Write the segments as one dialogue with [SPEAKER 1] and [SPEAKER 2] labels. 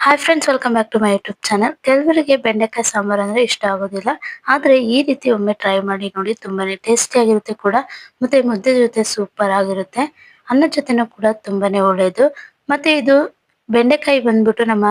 [SPEAKER 1] Hi friends welcome back to my YouTube channel ಕೆಲವರಿಗೆ ಬೆಂಡೆಕಾಯಿ ಸಾಂಬಾರ್ ಅಂದ್ರೆ ಇಷ್ಟ ಆಗೋದಿಲ್ಲ. ಆದ್ರೆ ಈ ರೀತಿ ಒಮ್ಮೆ ಟ್ರೈ ಮಾಡಿ ನೋಡಿ ತುಂಬಾನೇ ಟೇಸ್ಟಿ ಆಗಿರುತ್ತೆ ಕೂಡ. ಮತ್ತೆ ಮುದ್ದೆ ಜೊತೆ ಸೂಪರ್ ಆಗಿರುತ್ತೆ. ಅನ್ನದ ಜೊತೆನೂ ಕೂಡ ತುಂಬಾನೇ ಒಳ್ಳೇದು. ಮತ್ತೆ ಇದು ಬೆಂಡೆಕಾಯಿ ಬಂದ್ಬಿಟ್ಟು ನಮ್ಮ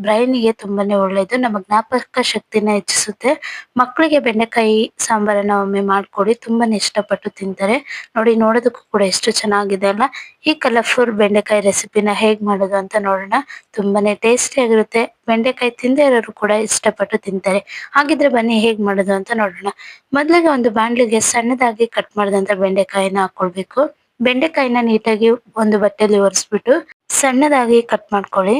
[SPEAKER 1] ಬ್ರೈನ್ಗೆ ತುಂಬಾನೇ ಒಳ್ಳೇದು. ನಮ್ಮ ಜ್ಞಾಪಕ ಶಕ್ತಿನ ಹೆಚ್ಚಿಸುತ್ತೆ. ಮಕ್ಕಳಿಗೆ ಬೆಂಡೆಕಾಯಿ ಸಾಂಬಾರನ್ನ ಒಮ್ಮೆ ಮಾಡ್ಕೊಡಿ. ತುಂಬಾನೇ ಇಷ್ಟಪಟ್ಟು ತಿಂತಾರೆ. ನೋಡಿ, ನೋಡೋದಕ್ಕೂ ಕೂಡ ಎಷ್ಟು ಚೆನ್ನಾಗಿದೆ ಅಲ್ಲ? ಈ ಕಲರ್ಫುಲ್ ಬೆಂಡೆಕಾಯಿ ರೆಸಿಪಿನ ಹೇಗ್ ಮಾಡೋದು ಅಂತ ನೋಡೋಣ. ತುಂಬಾನೇ ಟೇಸ್ಟಿ ಆಗಿರುತ್ತೆ. ಬೆಂಡೆಕಾಯಿ ತಿಂದೇ ಇರೋರು ಕೂಡ ಇಷ್ಟಪಟ್ಟು ತಿಂತಾರೆ. ಹಾಗಿದ್ರೆ ಬನ್ನಿ, ಹೇಗ್ ಮಾಡೋದು ಅಂತ ನೋಡೋಣ. ಮೊದಲಿಗೆ ಒಂದು ಬಾಂಡ್ಲಿಗೆ ಸಣ್ಣದಾಗಿ ಕಟ್ ಮಾಡಿದಂತ ಬೆಂಡೆಕಾಯಿನ ಹಾಕೊಳ್ಬೇಕು. ಬೆಂಡೆಕಾಯಿನ ನೀಟಾಗಿ ಒಂದು ಬಟ್ಟೆಯಲ್ಲಿ ಒರೆಸ್ಬಿಟ್ಟು ಸಣ್ಣದಾಗಿ ಕಟ್ ಮಾಡ್ಕೊಳ್ಳಿ.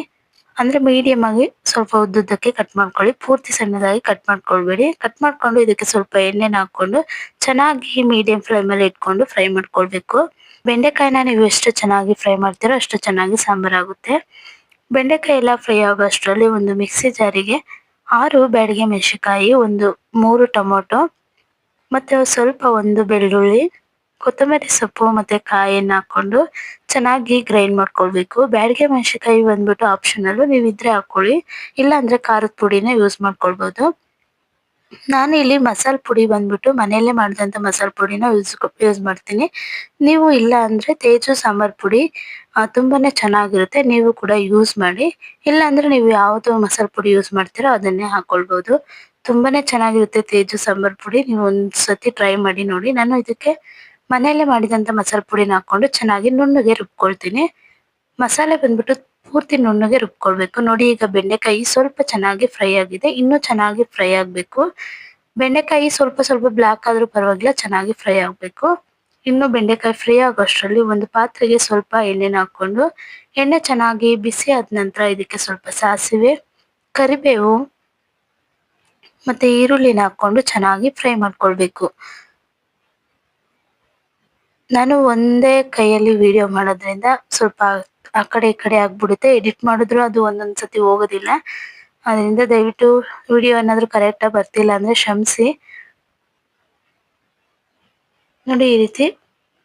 [SPEAKER 1] ಅಂದ್ರೆ ಮೀಡಿಯಂ ಆಗಿ ಸ್ವಲ್ಪ ಉದ್ದುದ್ದಕ್ಕೆ ಕಟ್ ಮಾಡ್ಕೊಳ್ಳಿ. ಪೂರ್ತಿ ಸಣ್ಣದಾಗಿ ಕಟ್ ಮಾಡ್ಕೊಳ್ಬೇಡಿ. ಕಟ್ ಮಾಡ್ಕೊಂಡು ಇದಕ್ಕೆ ಸ್ವಲ್ಪ ಎಣ್ಣೆನ ಹಾಕೊಂಡು ಚೆನ್ನಾಗಿ ಮೀಡಿಯಂ ಫ್ಲೇಮ್ ಅಲ್ಲಿ ಇಟ್ಕೊಂಡು ಫ್ರೈ ಮಾಡ್ಕೊಳ್ಬೇಕು. ಬೆಂಡೆಕಾಯಿನ ನೀವು ಎಷ್ಟು ಚೆನ್ನಾಗಿ ಫ್ರೈ ಮಾಡ್ತೀರೋ ಅಷ್ಟು ಚೆನ್ನಾಗಿ ಸಾಂಬಾರ್ ಆಗುತ್ತೆ. ಬೆಂಡೆಕಾಯಿ ಎಲ್ಲ ಫ್ರೈ ಆಗೋ ಅಷ್ಟರಲ್ಲಿ ಒಂದು ಮಿಕ್ಸಿ ಜಾರಿಗೆ ಆರು ಬ್ಯಾಡಿಗೆ ಮೆಣಸಿನ್ಕಾಯಿ, ಒಂದು ಮೂರು ಟೊಮೊಟೊ, ಮತ್ತೆ ಸ್ವಲ್ಪ ಒಂದು ಬೆಳ್ಳುಳ್ಳಿ ಕೊತ್ತಂಬರಿ ಸೊಪ್ಪು ಮತ್ತೆ ಕಾಯಿನ ಹಾಕೊಂಡು ಚೆನ್ನಾಗಿ ಗ್ರೈಂಡ್ ಮಾಡ್ಕೊಳ್ಬೇಕು. ಬ್ಯಾಡಿಗೆ ಮೆಣಸಿನ್ಕಾಯಿ ಬಂದ್ಬಿಟ್ಟು ಆಪ್ಷನಲ್ ನೀವಿದ್ರೆ ಇದ್ರೆ ಹಾಕೊಳ್ಳಿ ಇಲ್ಲ ಅಂದ್ರೆ ಖಾರದ ಪುಡಿನ ಯೂಸ್ ಮಾಡ್ಕೊಳ್ಬೋದು. ನಾನು ಇಲ್ಲಿ ಮಸಾಲ ಪುಡಿ ಬಂದ್ಬಿಟ್ಟು ಮನೆಯಲ್ಲೇ ಮಾಡಿದಂಥ ಮಸಾಲ ಪುಡಿನ ಯೂಸ್ ಯೂಸ್ ಮಾಡ್ತೀನಿ. ನೀವು ಇಲ್ಲ ಅಂದರೆ ತೇಜು ಸಾಂಬಾರ್ ಪುಡಿ ತುಂಬಾ ಚೆನ್ನಾಗಿರುತ್ತೆ. ನೀವು ಕೂಡ ಯೂಸ್ ಮಾಡಿ. ಇಲ್ಲಾಂದರೆ ನೀವು ಯಾವುದು ಮಸಾಲ ಪುಡಿ ಯೂಸ್ ಮಾಡ್ತೀರೋ ಅದನ್ನೇ ಹಾಕ್ಕೊಳ್ಬೋದು. ತುಂಬಾನೇ ಚೆನ್ನಾಗಿರುತ್ತೆ ತೇಜು ಸಾಂಬಾರ್ ಪುಡಿ. ನೀವು ಒಂದ್ಸತಿ ಟ್ರೈ ಮಾಡಿ ನೋಡಿ. ನಾನು ಇದಕ್ಕೆ ಮನೆಯಲ್ಲೇ ಮಾಡಿದಂಥ ಮಸಾಲೆ ಪುಡಿನ ಹಾಕೊಂಡು ಚೆನ್ನಾಗಿ ನುಣ್ಣಗೆ ರುಬ್ಕೊಳ್ತೀನಿ. ಮಸಾಲೆ ಬಂದ್ಬಿಟ್ಟು ಪೂರ್ತಿ ನುಣ್ಣಗೆ ರುಬ್ಕೊಳ್ಬೇಕು. ನೋಡಿ, ಈಗ ಬೆಂಡೆಕಾಯಿ ಸ್ವಲ್ಪ ಚೆನ್ನಾಗಿ ಫ್ರೈ ಆಗಿದೆ. ಇನ್ನೂ ಚೆನ್ನಾಗಿ ಫ್ರೈ ಆಗಬೇಕು. ಬೆಂಡೆಕಾಯಿ ಸ್ವಲ್ಪ ಸ್ವಲ್ಪ ಬ್ಲಾಕ್ ಆದರೂ ಪರವಾಗಿಲ್ಲ, ಚೆನ್ನಾಗಿ ಫ್ರೈ ಆಗಬೇಕು. ಇನ್ನು ಬೆಂಡೆಕಾಯಿ ಫ್ರೈ ಆಗೋಷ್ಟರಲ್ಲಿ ಒಂದು ಪಾತ್ರೆಗೆ ಸ್ವಲ್ಪ ಎಣ್ಣೆನ ಹಾಕೊಂಡು ಎಣ್ಣೆ ಚೆನ್ನಾಗಿ ಬಿಸಿ ಆದ ನಂತರ ಇದಕ್ಕೆ ಸ್ವಲ್ಪ ಸಾಸಿವೆ, ಕರಿಬೇವು ಮತ್ತೆ ಈರುಳ್ಳಿನ ಹಾಕೊಂಡು ಚೆನ್ನಾಗಿ ಫ್ರೈ ಮಾಡ್ಕೊಳ್ಬೇಕು. ನಾನು ಒಂದೇ ಕೈಯಲ್ಲಿ ವಿಡಿಯೋ ಮಾಡೋದ್ರಿಂದ ಸ್ವಲ್ಪ ಆ ಕಡೆ ಈ ಕಡೆ ಆಗ್ಬಿಡುತ್ತೆ. ಎಡಿಟ್ ಮಾಡಿದ್ರು ಅದು ಒಂದೊಂದ್ ಸತಿ ಹೋಗೋದಿಲ್ಲ. ಅದರಿಂದ ದಯವಿಟ್ಟು ವಿಡಿಯೋ ಏನಾದ್ರು ಕರೆಕ್ಟ್ ಆಗಿ ಬರ್ತಿಲ್ಲ ಅಂದ್ರೆ ಕ್ಷಮಿಸಿ. ನೋಡಿ ಈ ರೀತಿ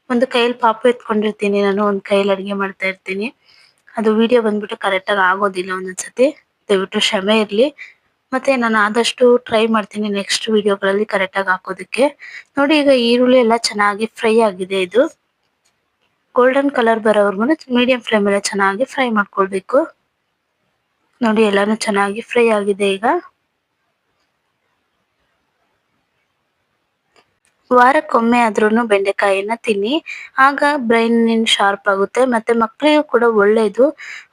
[SPEAKER 1] ಒಂದು ಕೈಯಲ್ಲಿ ಪಾಪು ಎತ್ಕೊಂಡಿರ್ತೀನಿ. ನಾನು ಒಂದ್ ಕೈಯಲ್ಲಿ ಅಡಿಗೆ ಮಾಡ್ತಾ ಇರ್ತೀನಿ. ಅದು ವಿಡಿಯೋ ಬಂದ್ಬಿಟ್ಟು ಕರೆಕ್ಟ್ ಆಗಿ ಆಗೋದಿಲ್ಲ ಒಂದೊಂದ್ಸತಿ ದಯವಿಟ್ಟು ಕ್ಷಮೆ ಇರ್ಲಿ. ಮತ್ತೆ ನಾನು ಆದಷ್ಟು ಟ್ರೈ ಮಾಡ್ತೀನಿ ನೆಕ್ಸ್ಟ್ ವಿಡಿಯೋಗಳಲ್ಲಿ ಕರೆಕ್ಟ್ ಆಗಿ ಹಾಕೋದಕ್ಕೆ. ನೋಡಿ ಈಗ ಈರುಳ್ಳಿ ಎಲ್ಲ ಚೆನ್ನಾಗಿ ಫ್ರೈ ಆಗಿದೆ ಇದು. ಗೋಲ್ಡನ್ ಕಲರ್ ಬರೋವರೆಗೂ ಮೀಡಿಯಂ ಫ್ಲೇಮ್ ಎಲ್ಲ ಚೆನ್ನಾಗಿ ಫ್ರೈ ಮಾಡ್ಕೊಳ್ಬೇಕು. ನೋಡಿ ಎಲ್ಲಾನು ಚೆನ್ನಾಗಿ ಫ್ರೈ ಆಗಿದೆ ಈಗ. ವಾರಕ್ಕೊಮ್ಮೆ ಆದ್ರೂ ಬೆಂಡೆಕಾಯಿನ ತಿನ್ನಿ. ಆಗ ಬ್ರೈನ್ ಶಾರ್ಪ್ ಆಗುತ್ತೆ. ಮತ್ತೆ ಮಕ್ಕಳಿಗೂ ಕೂಡ ಒಳ್ಳೇದು.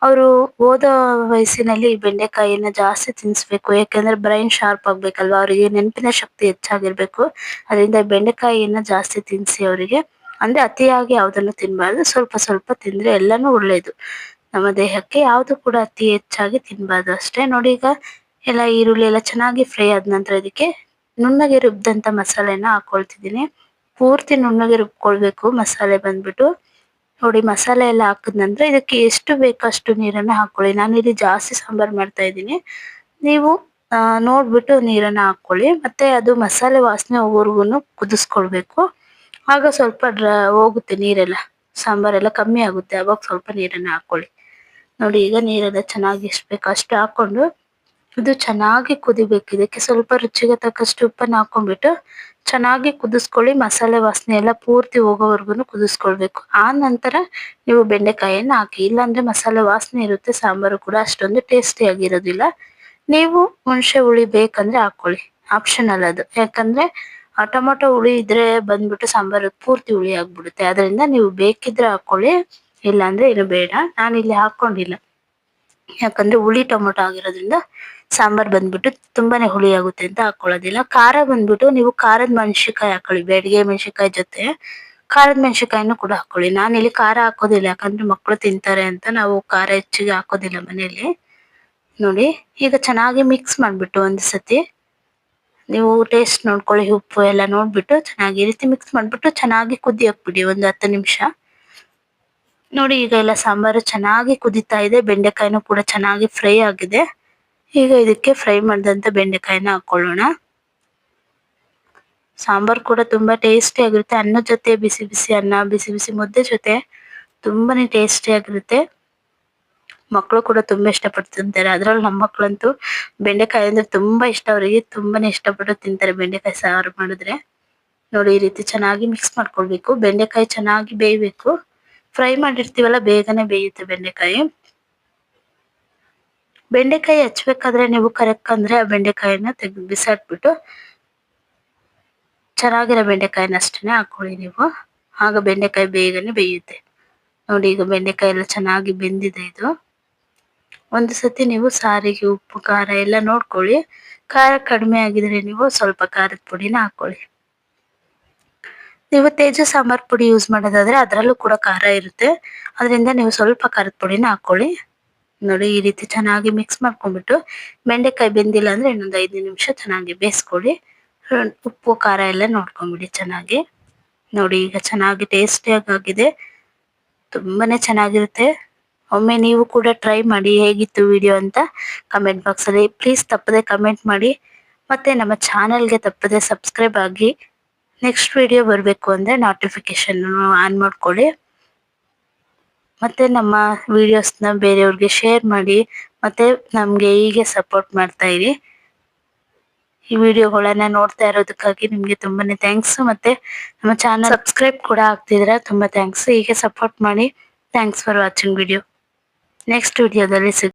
[SPEAKER 1] ಅವರು ಓದೋ ವಯಸ್ಸಿನಲ್ಲಿ ಬೆಂಡೆಕಾಯಿನ ಜಾಸ್ತಿ ತಿನ್ನಿಸ್ಬೇಕು ಯಾಕಂದ್ರೆ ಬ್ರೈನ್ ಶಾರ್ಪ್ ಆಗ್ಬೇಕಲ್ವಾ? ಅವರಿಗೆ ನೆನಪಿನ ಶಕ್ತಿ ಹೆಚ್ಚಾಗಿರ್ಬೇಕು. ಅದರಿಂದ ಬೆಂಡೆಕಾಯಿಯನ್ನು ಜಾಸ್ತಿ ತಿನ್ನಿಸಿ ಅವರಿಗೆ. ಅಂದ್ರೆ ಅತಿಯಾಗಿ ಯಾವ್ದನ್ನು ತಿನ್ಬಾರ್ದು. ಸ್ವಲ್ಪ ಸ್ವಲ್ಪ ತಿಂದ್ರೆ ಎಲ್ಲಾನು ಒಳ್ಳೇದು. ನಮ್ಮ ದೇಹಕ್ಕೆ ಯಾವುದು ಕೂಡ ಅತಿ ಹೆಚ್ಚಾಗಿ ತಿನ್ಬಾರ್ದು ಅಷ್ಟೇ. ನೋಡಿ ಈಗ ಎಲ್ಲ ಈರುಳ್ಳಿ ಎಲ್ಲ ಚೆನ್ನಾಗಿ ಫ್ರೈ ಆದ ನಂತರ ಇದಕ್ಕೆ ನುಣ್ಣಗೆ ರುಬ್ಬಿದಂತ ಮಸಾಲೆನ ಹಾಕೊಳ್ತಿದ್ದೀನಿ. ಪೂರ್ತಿ ನುಣ್ಣಗೆ ರುಬ್ಕೊಳ್ಬೇಕು ಮಸಾಲೆ ಬಂದ್ಬಿಟ್ಟು. ನೋಡಿ ಮಸಾಲೆ ಎಲ್ಲ ಹಾಕಿದ ನಂತರ ಇದಕ್ಕೆ ಎಷ್ಟು ಬೇಕಷ್ಟು ಹಾಕೊಳ್ಳಿ. ನಾನು ಇಲ್ಲಿ ಜಾಸ್ತಿ ಸಾಂಬಾರ್ ಮಾಡ್ತಾ ಇದ್ದೀನಿ. ನೀವು ಆ, ನೋಡ್ಬಿಟ್ಟು ನೀರನ್ನ ಹಾಕೊಳ್ಳಿ. ಮತ್ತೆ ಅದು ಮಸಾಲೆ ವಾಸನೆ ಹೋಗೋರ್ಗು ಕುದಿಸ್ಕೊಳ್ಬೇಕು. ಆಗ ಸ್ವಲ್ಪ ಡ್ರ ಹೋಗುತ್ತೆ ನೀರೆಲ್ಲ. ಸಾಂಬಾರೆಲ್ಲ ಕಮ್ಮಿ ಆಗುತ್ತೆ. ಅವಾಗ ಸ್ವಲ್ಪ ನೀರನ್ನ ಹಾಕೊಳ್ಳಿ. ನೋಡಿ ಈಗ ನೀರೆಲ್ಲ ಚೆನ್ನಾಗಿ ಎಷ್ಟು ಬೇಕು ಅಷ್ಟು ಹಾಕೊಂಡು ಇದು ಚೆನ್ನಾಗಿ ಕುದಿಬೇಕು. ಇದಕ್ಕೆ ಸ್ವಲ್ಪ ರುಚಿಗೆ ತಕ್ಕಷ್ಟು ಉಪ್ಪನ್ನು ಹಾಕೊಂಡ್ಬಿಟ್ಟು ಚೆನ್ನಾಗಿ ಕುದಿಸ್ಕೊಳ್ಳಿ. ಮಸಾಲೆ ವಾಸನೆ ಎಲ್ಲ ಪೂರ್ತಿ ಹೋಗೋವರೆಗೂ ಕುದಿಸ್ಕೊಳ್ಬೇಕು. ಆ ನಂತರ ನೀವು ಬೆಂಡೆಕಾಯಿಯನ್ನು ಹಾಕಿ. ಇಲ್ಲಾಂದ್ರೆ ಮಸಾಲೆ ವಾಸನೆ ಇರುತ್ತೆ, ಸಾಂಬಾರು ಕೂಡ ಅಷ್ಟೊಂದು ಟೇಸ್ಟಿ ಆಗಿರೋದಿಲ್ಲ. ನೀವು ಹುಣಸೆ ಹುಳಿ ಬೇಕಂದ್ರೆ ಹಾಕೊಳ್ಳಿ ಆಪ್ಷನಲ್ ಅದು. ಯಾಕಂದ್ರೆ ಟೊಮೊಟೊ ಹುಳಿ ಇದ್ರೆ ಬಂದ್ಬಿಟ್ಟು ಸಾಂಬಾರು ಪೂರ್ತಿ ಹುಳಿ ಆಗ್ಬಿಡುತ್ತೆ. ಅದರಿಂದ ನೀವು ಬೇಕಿದ್ರೆ ಹಾಕೊಳ್ಳಿ ಇಲ್ಲಾಂದ್ರೆ ಏನು ಬೇಡ. ನಾನು ಇಲ್ಲಿ ಹಾಕೊಂಡಿಲ್ಲ. ಯಾಕಂದ್ರೆ ಹುಳಿ ಟೊಮೊಟೊ ಆಗಿರೋದ್ರಿಂದ ಸಾಂಬಾರ್ ಬಂದ್ಬಿಟ್ಟು ತುಂಬಾನೇ ಹುಳಿ ಆಗುತ್ತೆ ಅಂತ ಹಾಕೊಳ್ಳೋದಿಲ್ಲ. ಖಾರ ಬಂದ್ಬಿಟ್ಟು ನೀವು ಖಾರದ ಮೆಣಸಿನ್ಕಾಯಿ ಹಾಕೊಳ್ಳಿ, ಬೇಡಿಗೆ ಮೆಣಸಿನ್ಕಾಯಿ ಜೊತೆ. ಖಾರದ ಮೆಣಸಿನಕಾಯಿನೂ ಕೂಡ ಹಾಕೊಳ್ಳಿ. ನಾನು ಇಲ್ಲಿ ಖಾರ ಹಾಕೋದಿಲ್ಲ, ಯಾಕಂದ್ರೆ ಮಕ್ಕಳು ತಿಂತಾರೆ ಅಂತ ನಾವು ಖಾರ ಹೆಚ್ಚಿಗೆ ಹಾಕೋದಿಲ್ಲ ಮನೆಯಲ್ಲಿ. ನೋಡಿ, ಈಗ ಚೆನ್ನಾಗಿ ಮಿಕ್ಸ್ ಮಾಡ್ಬಿಟ್ಟು ಒಂದು ಸತಿ ನೀವು ಟೇಸ್ಟ್ ನೋಡ್ಕೊಳ್ಳಿ, ಉಪ್ಪು ಎಲ್ಲ ನೋಡ್ಬಿಟ್ಟು ಚೆನ್ನಾಗಿ ಈ ರೀತಿ ಮಿಕ್ಸ್ ಮಾಡ್ಬಿಟ್ಟು ಚೆನ್ನಾಗಿ ಕುದಿ ಹಾಕ್ಬಿಡಿ ಒಂದು ಹತ್ತು ನಿಮಿಷ. ನೋಡಿ, ಈಗ ಎಲ್ಲ ಸಾಂಬಾರು ಚೆನ್ನಾಗಿ ಕುದಿತಾ ಇದೆ. ಬೆಂಡೆಕಾಯಿನೂ ಕೂಡ ಚೆನ್ನಾಗಿ ಫ್ರೈ ಆಗಿದೆ. ಈಗ ಇದಕ್ಕೆ ಫ್ರೈ ಮಾಡಿದಂಥ ಬೆಂಡೆಕಾಯಿನ ಹಾಕೊಳ್ಳೋಣ. ಸಾಂಬಾರ್ ಕೂಡ ತುಂಬಾ ಟೇಸ್ಟಿ ಆಗಿರುತ್ತೆ. ಅನ್ನದ ಜೊತೆ, ಬಿಸಿ ಬಿಸಿ ಅನ್ನ, ಬಿಸಿ ಬಿಸಿ ಮುದ್ದೆ ಜೊತೆ ತುಂಬಾನೇ ಟೇಸ್ಟಿ ಆಗಿರುತ್ತೆ. ಮಕ್ಕಳು ಕೂಡ ತುಂಬಾ ಇಷ್ಟಪಟ್ಟು ತಿಂತಾರೆ. ಅದ್ರಲ್ಲಿ ನಮ್ಮ ಮಕ್ಕಳಂತೂ ಬೆಂಡೆಕಾಯಿ ಅಂದರೆ ತುಂಬಾ ಇಷ್ಟ. ಅವರಿಗೆ ತುಂಬಾನೇ ಇಷ್ಟಪಟ್ಟು ತಿಂತಾರೆ ಬೆಂಡೆಕಾಯಿ ಸಾರು ಮಾಡಿದ್ರೆ. ನೋಡಿ, ಈ ರೀತಿ ಚೆನ್ನಾಗಿ ಮಿಕ್ಸ್ ಮಾಡ್ಕೊಳ್ಬೇಕು. ಬೆಂಡೆಕಾಯಿ ಚೆನ್ನಾಗಿ ಬೇಯಬೇಕು. ಫ್ರೈ ಮಾಡಿರ್ತೀವಲ್ಲ, ಬೇಗನೆ ಬೇಯುತ್ತೆ ಬೆಂಡೆಕಾಯಿ. ಬೆಂಡೆಕಾಯಿ ಹಚ್ಬೇಕಾದ್ರೆ ನೀವು ಕರೆಕ್ಟ್ ಅಂದ್ರೆ ಆ ಬೆಂಡೆಕಾಯಿನ ತೆಗೆದು ಬಿಸಾಡ್ಬಿಟ್ಟು ಚೆನ್ನಾಗಿರೋ ಬೆಂಡೆಕಾಯಿನ ಅಷ್ಟೇ ಹಾಕೊಳ್ಳಿ ನೀವು. ಆಗ ಬೆಂಡೆಕಾಯಿ ಬೇಗನೆ ಬೇಯುತ್ತೆ. ನೋಡಿ, ಈಗ ಬೆಂಡೆಕಾಯಿ ಎಲ್ಲ ಚೆನ್ನಾಗಿ ಬೆಂದಿದೆ ಇದು. ಒಂದು ಸತಿ ನೀವು ಸಾರಿಗೆ, ಉಪ್ಪು, ಖಾರ ಎಲ್ಲ ನೋಡ್ಕೊಳ್ಳಿ. ಖಾರ ಕಡಿಮೆ ಆಗಿದ್ರೆ ನೀವು ಸ್ವಲ್ಪ ಖಾರದ ಪುಡಿನ ಹಾಕೊಳ್ಳಿ. ನೀವು ತೇಜ ಸಾಂಬಾರ್ ಪುಡಿ ಯೂಸ್ ಮಾಡೋದಾದ್ರೆ ಅದರಲ್ಲೂ ಕೂಡ ಖಾರ ಇರುತ್ತೆ. ಅದರಿಂದ ನೀವು ಸ್ವಲ್ಪ ಖಾರದ ಪುಡಿನ ಹಾಕೊಳ್ಳಿ ನೋಡಿ, ಈ ರೀತಿ ಚೆನ್ನಾಗಿ ಮಿಕ್ಸ್ ಮಾಡ್ಕೊಂಡ್ಬಿಟ್ಟು ಬೆಂಡೆಕಾಯಿ ಬೆಂದಿಲ್ಲ ಅಂದ್ರೆ ಇನ್ನೊಂದು ಐದು ನಿಮಿಷ ಚೆನ್ನಾಗಿ ಬೇಯಿಸ್ಕೊಳ್ಳಿ. ಉಪ್ಪು, ಖಾರ ಎಲ್ಲ ನೋಡ್ಕೊಂಡ್ಬಿಡಿ ಚೆನ್ನಾಗಿ. ನೋಡಿ, ಈಗ ಚೆನ್ನಾಗಿ ಟೇಸ್ಟಿಯಾಗಿ ಆಗಿದೆ. ತುಂಬಾನೇ ಚೆನ್ನಾಗಿರುತ್ತೆ. ಒಮ್ಮೆ ನೀವು ಕೂಡ ಟ್ರೈ ಮಾಡಿ ಹೇಗಿತ್ತು ವಿಡಿಯೋ ಅಂತ ಕಮೆಂಟ್ ಬಾಕ್ಸ್ ಅಲ್ಲಿ ಪ್ಲೀಸ್ ತಪ್ಪದೆ ಕಮೆಂಟ್ ಮಾಡಿ. ಮತ್ತೆ ನಮ್ಮ ಚಾನಲ್ಗೆ ತಪ್ಪದೆ ಸಬ್ಸ್ಕ್ರೈಬ್ ಆಗಿ ನೆಕ್ಸ್ಟ್ ವಿಡಿಯೋ ಬರಬೇಕು ಅಂದ್ರೆ ನೋಟಿಫಿಕೇಶನ್ ಆನ್ ಮಾಡ್ಕೊಳ್ಳಿ. ಮತ್ತೆ ನಮ್ಮ ವಿಡಿಯೋಸ್ನ ಬೇರೆಯವ್ರಿಗೆ ಶೇರ್ ಮಾಡಿ, ಮತ್ತೆ ನಮಗೆ ಹೀಗೆ ಸಪೋರ್ಟ್ ಮಾಡ್ತಾ ಇರಿ. ಈ ವಿಡಿಯೋಗಳನ್ನ ನೋಡ್ತಾ ಇರೋದಕ್ಕಾಗಿ ನಿಮಗೆ ತುಂಬಾನೇ ಥ್ಯಾಂಕ್ಸ್ ಮತ್ತೆ ನಮ್ಮ ಚಾನಲ್ ಸಬ್ಸ್ಕ್ರೈಬ್ ಕೂಡ ಆಗ್ತಿದ್ರೆ ತುಂಬಾ ಥ್ಯಾಂಕ್ಸ್ ಹೀಗೆ ಸಪೋರ್ಟ್ ಮಾಡಿ. Thanks for watching video next ವಿಡಿಯೋದಲ್ಲಿ ಸಿಗ್